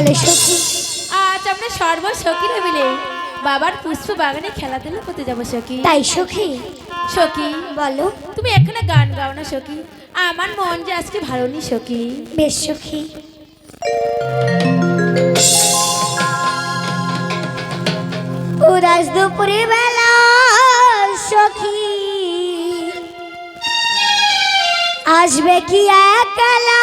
বলে সখী। আজ আমরা সর্ব সখীরা মিলে বাবার পুষ্প বাগানে খেলাধুলা করতে যাব সখী। তাই সখী? সখী বলো। তুমি এখানে গান গাও না সখী। আমার মন যে আজকে ভালো নেই সখী। বেশ সখী। উদাস দুপুরে বেলা সখী। আসবে কি একলা?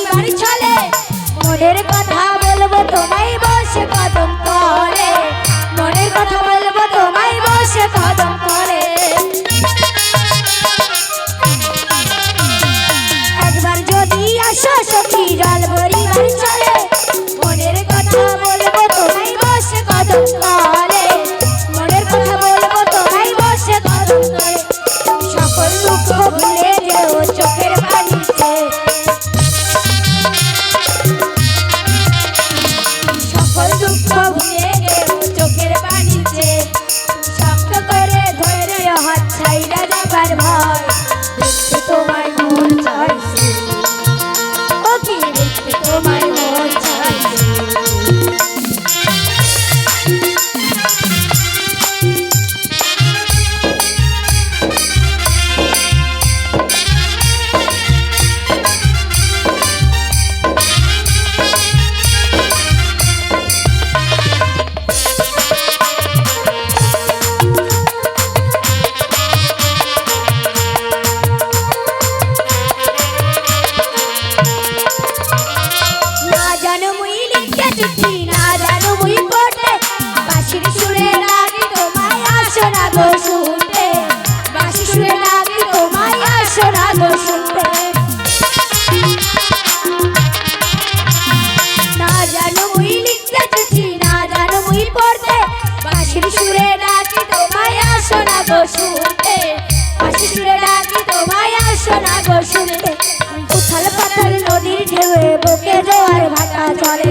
চলে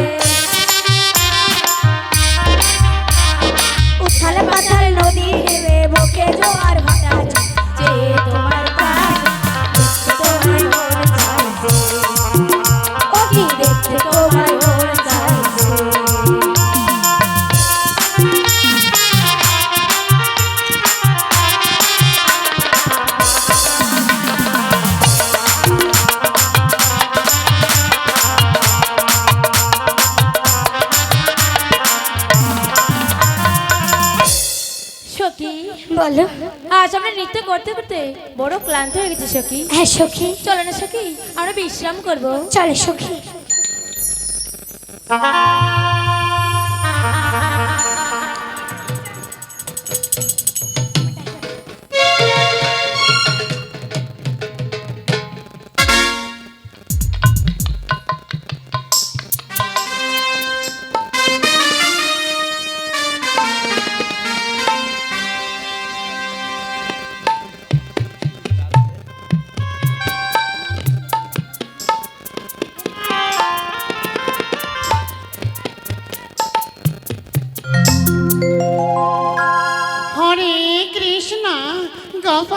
সখী। বলো। আজ আমরা নৃত্য করতে করতে বড় ক্লান্ত হয়ে গেছি সখী। হ্যাঁ সখী। চলো না সখী আমরা বিশ্রাম করব। চলে সখী।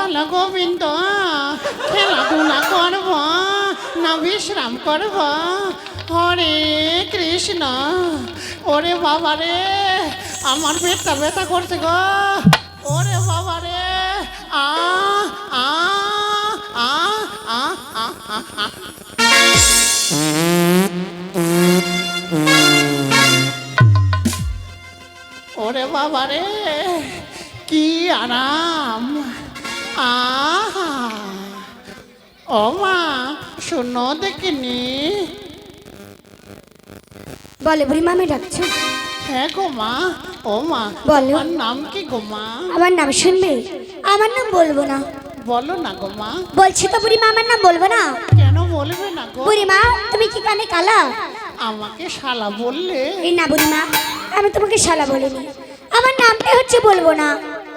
গোপাল গোবিন্দ খেলাধুলা করব না বিশ্রাম করব হরে কৃষ্ণ ওরে বাবা রে আমার পেটটা ব্যথা করছে গো। ওরে বাবা রে আ আ আ আ। ওরে বাবা রে, কি আরাম। আহা। ও মা শোনো দেখিনি। বলে বুড়ি মামি ডাকছে। হ্যাঁ গো মা ও মা বলো। তোমার নাম কি গো মা? আমার নাম শুনবে? আমার নাম বলব না। বলো না গো মা। বলছি তো বুড়ি মা আমার নাম বলব না। কেন বলবে না গো? বুড়ি মা তুমি কি কানে কালা? আমাকে শালা বললে। এই না বুড়ি মা আমি তোমাকে শালা বলিনি। আমার নামটা হচ্ছে বলব না।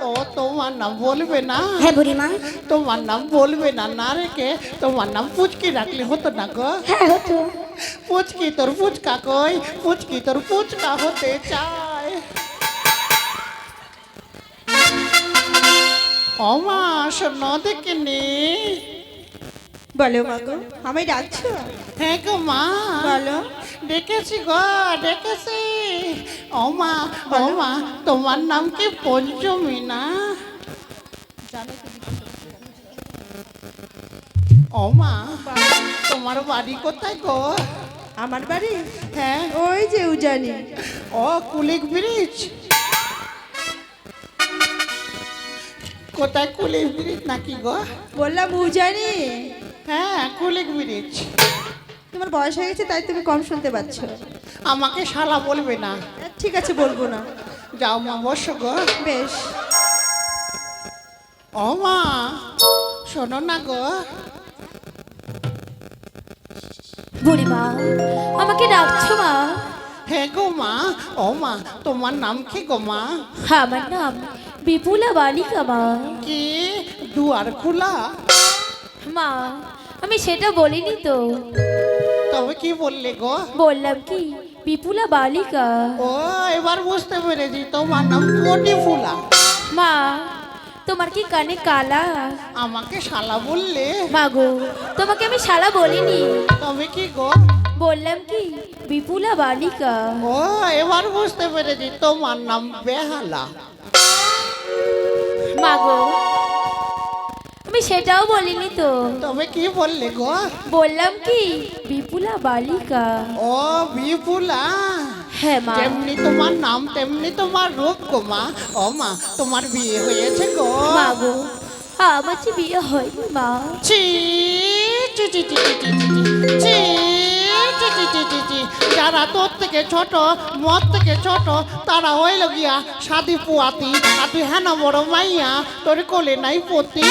ও তোমার নাম বলবে না হ্যাঁ বুড়ি মা তোমার নাম বলবে না না রেখে তোমার নাম পুচকি রাখলে হতো না গো হ্যাঁ হতো পুচকি তোর পুচকা কই পুচকি তোর পুচকা হতে চায় অমা শোনো দেখিনি বলো মা গো আমায় ডাকছো? হ্যাঁ গো মা। বলো। ডেকেছি গো ডেকেছি। অমা মা তোমার নাম কি পঞ্চমী না ও মা তোমার বাড়ি কোথায় গো? আমার বাড়ি? হ্যাঁ। ওই যে উজানি। ও কুলিক ব্রিজ? কোথায় কুলিক ব্রিজ নাকি গো? বললাম উজানি। হ্যাঁ কুলিক ব্রিজ তোমার বয়স হয়ে গেছে তাই তুমি কম শুনতে পাচ্ছ। আমাকে শালা বলবে না। ঠিক আছে বলব না। যাও মা বসো গো। বেশ। ও মা শোনো না গো। বুড়ি মা আমাকে ডাকছো মা? হ্যাঁ গো মা ও মা তোমার নাম কি গো মা? আমার নাম বিপুলা বালিকা মা। কি দুয়ার খোলা মা আমি সেটা বলিনি তো। তবে কি বললে গো? বললাম কি বিপুলা বালিকা। ও এবার বুঝতে পেরেছি তোমার নাম কোটি ফুলা। মা তোমার কি কানে কালা? আমাকে শালা বললে? মা গো তোমাকে আমি শালা বলিনি। তবে কি গো? বললাম কি বিপুলা বালিকা। ও এবার বুঝতে পেরেছি তোমার নাম বেহালা। মা গো আমি সেটাও বলিনি তো তবে কি বললে গো বললাম কি বিপুলা বালিকা ও বিপুলা হ্যাঁ মা যেমনি তোমার নাম তেমনি তোমার রূপ গো মা ও মা তোমার বিয়ে হয়েছে গো মা গো আমার যে বিয়ে হয়নি মা ছি চি চি চি চি চি চি চি চি চি চি যারা তোর থেকে ছোট মত থেকে ছোট তারা হইল গিয়া সাদি পুয়াতি। আর তুই হেন বড় মাইয়া তোর কোলে নাই পতি।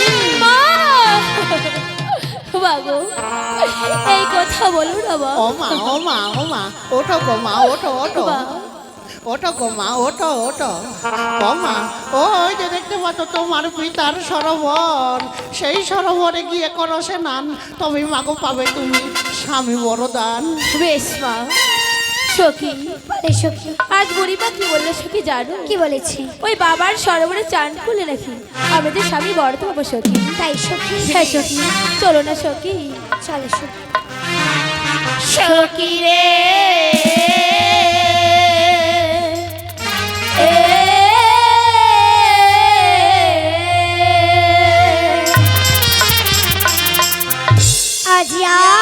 এই কথা বলো না মা। ও মা ও মা ও মা ওঠো গো মা ওঠো ওঠো। মা, ওঠো গো মা ওঠো ওঠো। ও মা ও ওই যে দেখতে পাচ্ছ তোমার পিতার সরোবর। সেই সরোবরে গিয়ে করো সে নান তবে মাগো পাবে তুমি স্বামী বড়দান বেশ মা। সখী বলে সখী আজ বুড়িমা কি বলল সখী জানো কি বলেছি? ওই বাবার সরোবরে চান খুলে নাকি? আমাদের স্বামী বড় তো হব সখী। তাই সখী? হ্যাঁ সখী চলো না সখী। চলো সখী। সখী রে! आज यार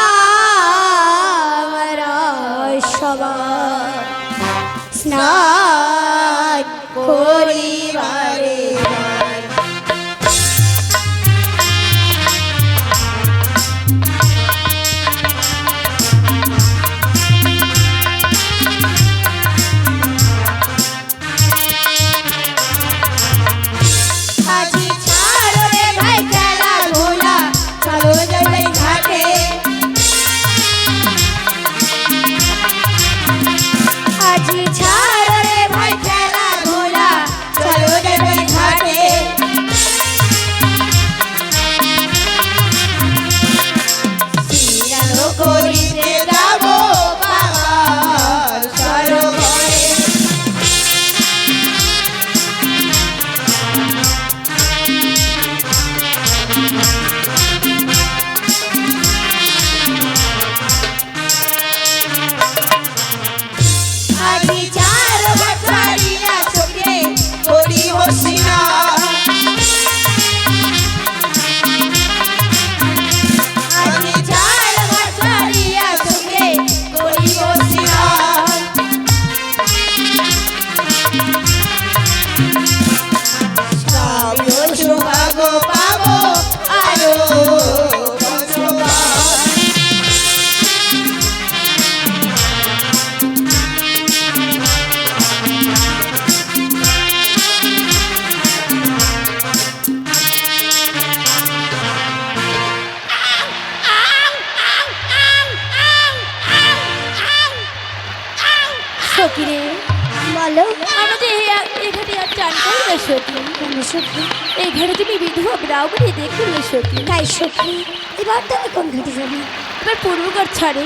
সখী। এবার তো তুমি কোন ঘাটে যাবে এবার পূর্ব ঘাট ছাড়ে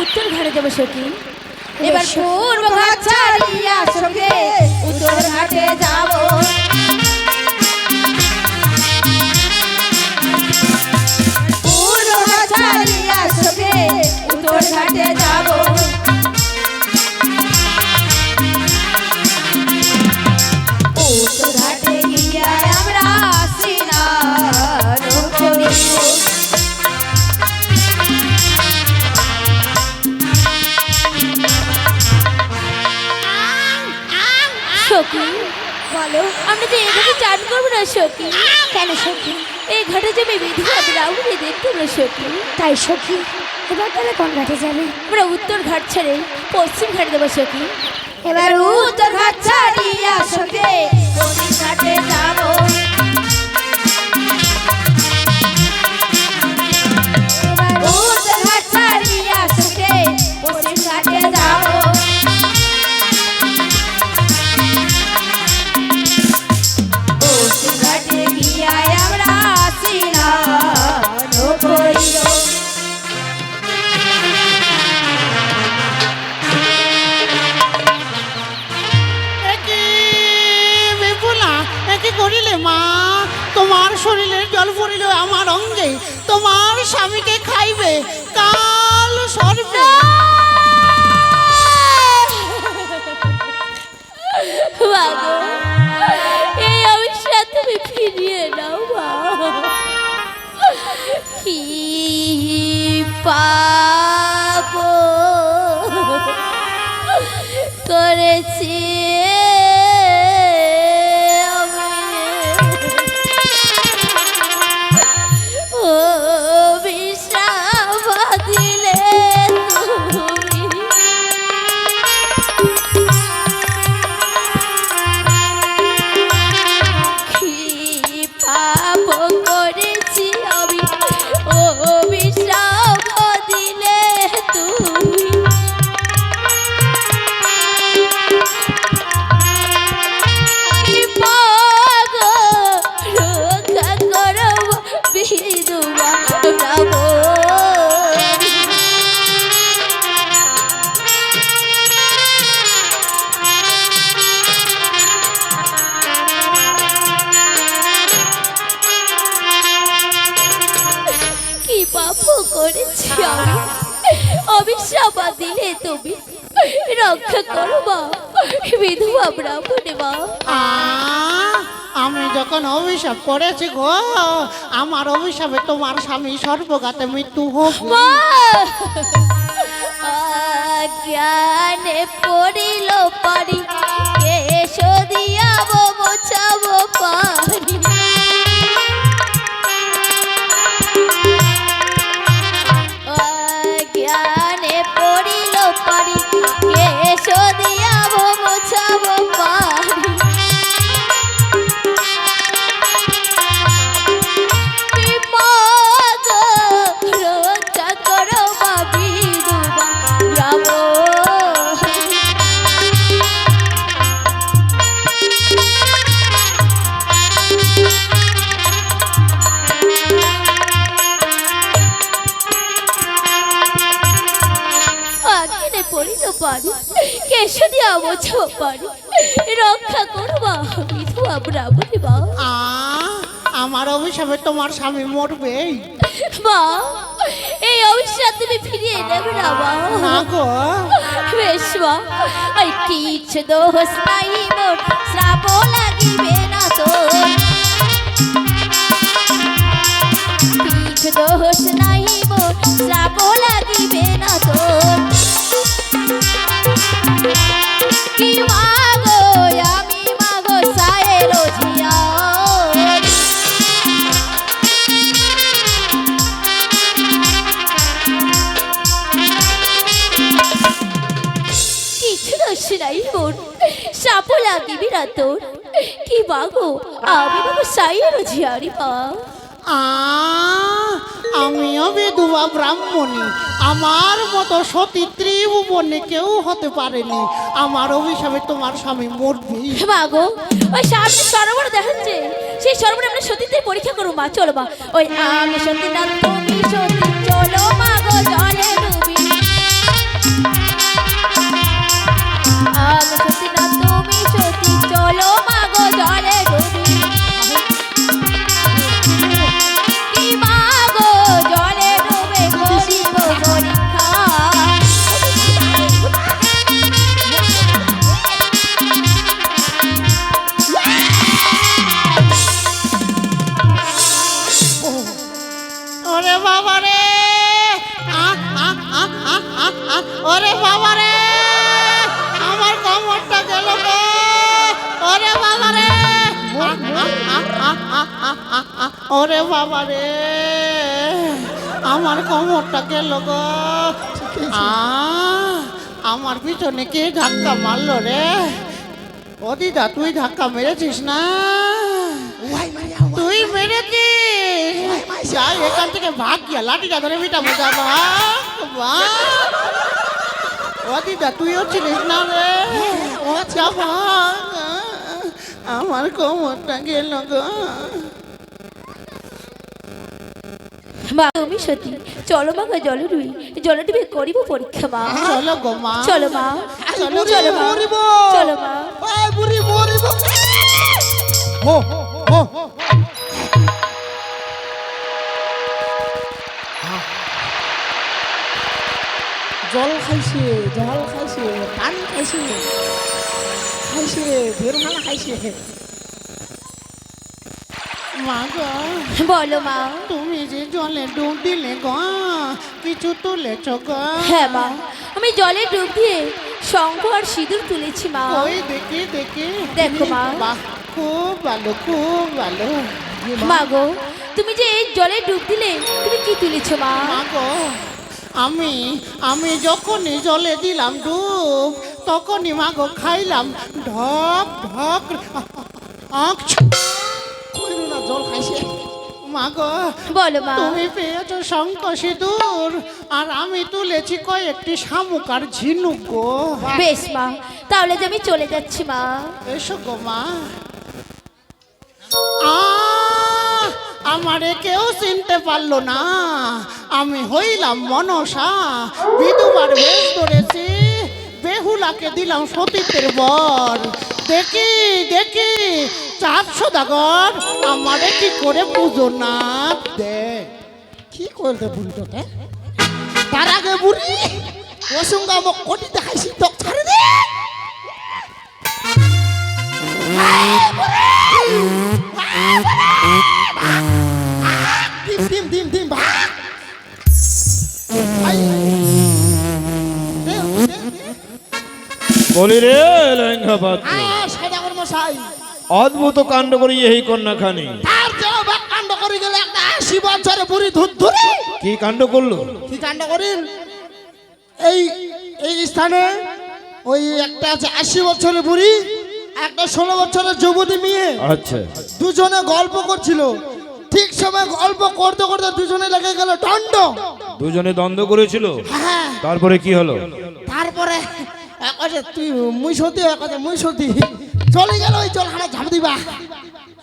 উত্তর ঘাটে যাব সখী। এবার। পূর্ব ঘাট ছাড়িয়া সখী উত্তর ঘাটে যাব। বলো আমরা তো এখানে চান করব না সখী। কেন সখী? এই ঘাটে যাবে বিধবা ব্রাহ্মণী দেখতে না সখী? তাই সখী এবার তাহলে কোন ঘাটে যাবে? আমরা উত্তর ঘাট ছেড়ে পশ্চিম ঘাটে যাব সখী। এবার উত্তর ঘাট ছাড়িয়া সখী পশ্চিম ঘাটে যাব? এবার উত্তর ঘাট ছাড়িয়া সখী পশ্চিম ঘাটে যাব। শরীরের জল পড়িল আমার অঙ্গে। তোমার স্বামীকে খাইবে কাল সর্বে। এই অবস্থা তুমি ফিরিয়ে নাও, মা। কি পাপ। রক্ষা করো মা বিধবা ব্রাহ্মণে মা। আমি যখন অভিশাপ করেছি গো আমার অভিশাপে তোমার স্বামী সর্বগাতে মৃত্যু হোক। জ্ঞানে পড়িল পারি কেশ দিয়াব মোছাব পারি। পড়িল পারি কেশ দিয়া বোঝাব পারি রক্ষা করবা বিধবা ব্রাহ্মণী বা আ, আমার অভিশাপে তোমার স্বামী মরবে। মা এই অভিশাপ তুমি ফিরিয়ে দেবে না মা। না গো। বেশ মা ওই কিছু দোষ নাই মোর। শ্রাপ লাগিবে না তোর? কি বাগো আমি বাবু সাইয়ের ঝিয়ারি আমিও ব্রাহ্মণী। আমার মতো সতী ত্রিভুবনে কেউ হতে পারেনি। আমার অভিশাপে তোমার স্বামী মরবি। গো ওই সামনে সরোবর দেখাচ্ছে সেই সরোবরে আমরা সতীদের পরীক্ষা করব মা চলো মা। ওই আমি সত্যি না তুমি সত্যি চলো মা গো জলে। সত্যি ওরে বাবা রে আমার কোমরটা গেল গো। আ, আমার পিছনে কে ধাক্কা মারলো রে? ও দিদা তুই ধাক্কা মেরেছিস না? তুই মেরেছিস? যাই এখান থেকে ভাগ গিয়া লাঠিটা ধরে যা ভাগ ভাগ। ও দিদা তুইও ছিলিস না রে? ও যা ভাগ আমার কোমরটা গেল গো। মা তুমি সত্যি চলো মা গো জলে ডুবি জলে ডুবি করিব পরীক্ষা মা। চলো গো মা। চলো মা। চলো চলো মা। চলো মা। বুড়ি মরিব। জল খাইছে জল খাইছে পানি খাইছে খাইছে বেরোখানা খাইছে। মা গো বলো মা তুমি যে জলে ডুব দিলে গো কিছু তুলেছ গো হ্যাঁ মা আমি জলে ডুব দিয়ে শঙ্খ আর সিঁদুর তুলেছি মা ওই দেখি দেখি দেখো মা। খুব ভালো খুব ভালো মা গো তুমি যে এই জলে ডুব দিলে তুমি কি তুলেছো মা মা গো আমি আমি যখনই জলে দিলাম ডুব তখনই মা গো খাইলাম ঢক ঢক আঁক জল খাইছে। মা গো বলো মা। তুমি পেয়েছ শঙ্খ সিঁদুর আর আমি তুলেছি কয়েকটি শামুক আর ঝিনুক গো। বেশ মা তাহলে যে আমি চলে যাচ্ছি মা। এসো গো মা! আমারে কেউ চিনতে পারল না। আমি হইলাম মনসা বিধবার বেশ ধরেছি। বেহুলাকে দিলাম সতীতের বর। দেখি দেখি চাঁদ সদাগর আমারে কি করে পুজো না দে। কি করতে বুড়িটাকে? তার আগে বুড়ি ওসঙ্গে আমাকে কোটি দেখাইছি তো ছাড়ে দে। ডিম ডিম ডিম ভাগ। বলি রে লেঙ্গাবাদ আয়, সদাগর মশাই। অদ্ভুত কাণ্ড করি এই কন্যাখানি। তার যাও বাক কাণ্ড করে গেলে একটা আশি বছরে বুড়ি ধুর ধরে কি কাণ্ড করল? কি কাণ্ড করেন এই এই স্থানে ওই একটা আছে আশি বছরের বুড়ি একটা ষোলো বছরের যুবতী মেয়ে। আচ্ছা। দুজনে গল্প করছিল। ঠিক সময় গল্প করতে করতে দুজনে লেগে গেল দণ্ড। দুজনে দ্বন্দ্ব করেছিল? হ্যাঁ। তারপরে কি হলো? তারপরে তুই মুই সতী মুই সতী। চলে গেল ওই জলখানা ঝাঁপ দিবা।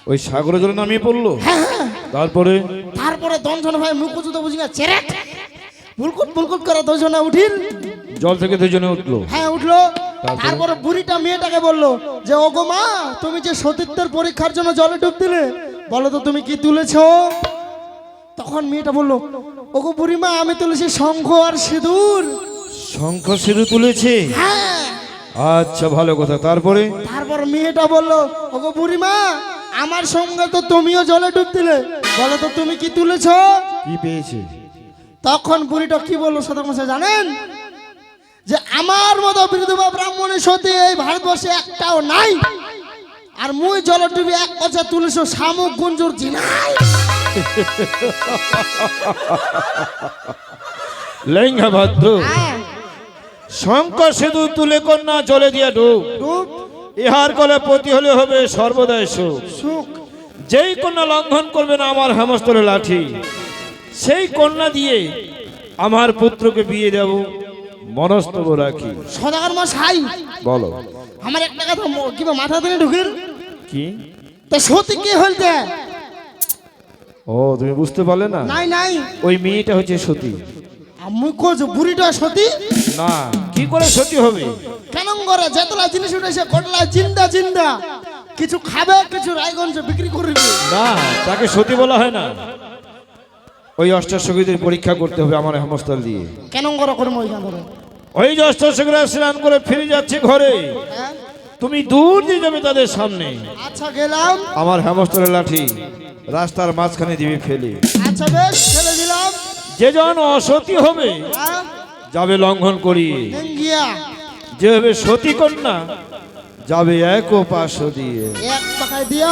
ওই সাগরে জলে নামিয়ে পড়ল? হ্যাঁ, তারপরে? তারপরে দঞ্জন ভাই মুখ জুতো বুঝি না চেরেট বুলকুট বুলকুট করে দুজনে উঠিল। জল থেকে দুজনে উঠল। হ্যাঁ উঠল। তারপরে? তারপরে বুড়িটা মেয়েটাকে বলল যে ওগো মা তুমি যে সতীত্বের পরীক্ষার জন্য জলে ডুব দিলে বলো তো তুমি কি তুলেছো? তখন মেয়েটা বলল ওগো বুড়িমা আমি তুলেছি শঙ্খ আর সিঁদুর। শঙ্খ সিঁদুর তুলেছে? হ্যাঁ। আচ্ছা ভালো কথা। তারপরে? তারপর মেয়েটা বলল ওগো বুড়িমা আমার সঙ্গে তো তুমিও জলে ডুব দিলে বলো তো তুমি কি তুলেছো? কি পেয়েছে? তখন বুড়িটা কি বলল সদর মশাই জানেন? যে আমার মতো বিধবা ব্রাহ্মণের সতী এই ভারতবর্ষে একটাও নাই। আর মুই জলডুবি এক কথা তুলেছ শামুক গুঞ্জুর জিনাই। লেঙ্গাবাদ্য শঙ্খ সিঁদুর তুলে কন্যা জলে দিয়া ডুব। ডুব। ইহার কলে পতি হলে হবে সর্বদাই সুখ। সুখ। যেই কন্যা লঙ্ঘন করবে না আমার হেমস্তলে লাঠি সেই কন্যা দিয়ে আমার পুত্রকে বিয়ে দেব। মনস্তব রাখি। সদাগর মশাই। বলো। আমার একটা কথা কিবা মাথা দিনে ঢুকিল কি? তা সতী কি হইতে? ও তুমি বুঝতে পারলে না? নাই নাই। ওই মেয়েটা হচ্ছে সতী। আমি কোচ বুড়িটা সতী? না। কি করে সতী হবে? কেন করে যেতলা জিনিস উঠেছে কটলা চিন্তা চিন্তা কিছু খাবে কিছু রায়গঞ্জে বিক্রি করবে না তাকে সতী বলা হয় না। ওই অষ্টাশকীদের পরীক্ষা করতে হবে আমার হেমস্থল দিয়ে। কেন করে ধরে? ওই যে অষ্টাশকীরা স্নান করে ফিরে যাচ্ছে ঘরে। হ্যাঁ? তুমি দূর দিয়ে যাবে তাদের সামনে। আচ্ছা গেলাম। আমার হেমস্থলের লাঠি রাস্তার মাঝখানে দিবি ফেলে। আচ্ছা বেশ ছেড়ে দিলাম। যে জন অসতী হবে হ্যাঁ? যাবে লঙ্ঘন করিয়ে গিয়া। যে হবে সতী কন্যা যাবে এক পাশ দিয়ে এক টাকায় দিয়া।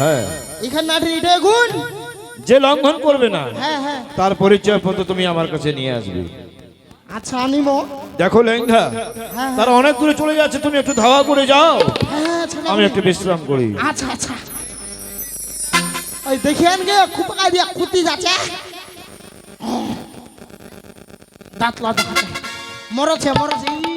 হ্যাঁ। এখানে নাটি ইটে গুণ। যে লঙ্ঘন করবে না হ্যাঁ হ্যাঁ। তার পরিচয় পত্র তুমি আমার কাছে নিয়ে আসবে। আচ্ছা আনিব। দেখো লেঙ্গা তারা অনেক দূরে চলে যাচ্ছে তুমি একটু ধাওয়া করে যাও। হ্যাঁ আমি একটু বিশ্রাম করি। আচ্ছা আচ্ছা। ওই দেখিয়েন গে খুব দিয়া কুতি যাচ্ছে। দাঁত লা দেখাচ্ছে মরছে মরছে।